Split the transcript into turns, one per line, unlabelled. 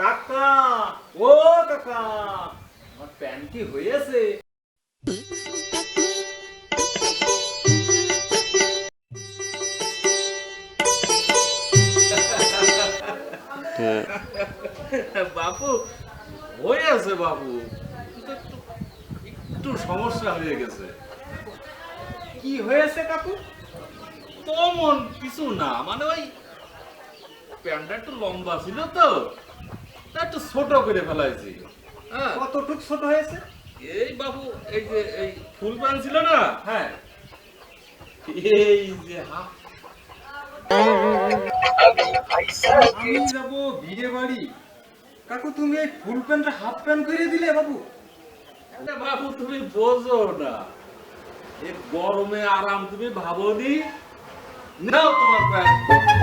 কাকা, ও কাকা, আমার প্যান্ট কি হয়েছে।
বাপু হয়ে আছে বাবু একটু সমস্যা হয়ে গেছে।
কি হয়েছে কাকু?
তেমন কিছু না মানে ওই প্যান্টটা একটু লম্বা ছিল তা। একটু ছোট করে ফেলাইছি। হ্যাঁ।
কতটুক ছোট হয়েছে?
এই বাবু এই যে এই ফুল প্যান্ট ছিল না?
হ্যাঁ।
এই যে হাফ
আমি যাব বিয়ে বাড়ি। কাকু তুমি এই ফুল প্যান্টটা হাফ প্যান্ট করে দিলে বাবু।
বাবু তুমি বোঝো না। এই গরমে আরাম তুমি ভাবনি? নাও তোমার প্যান্ট।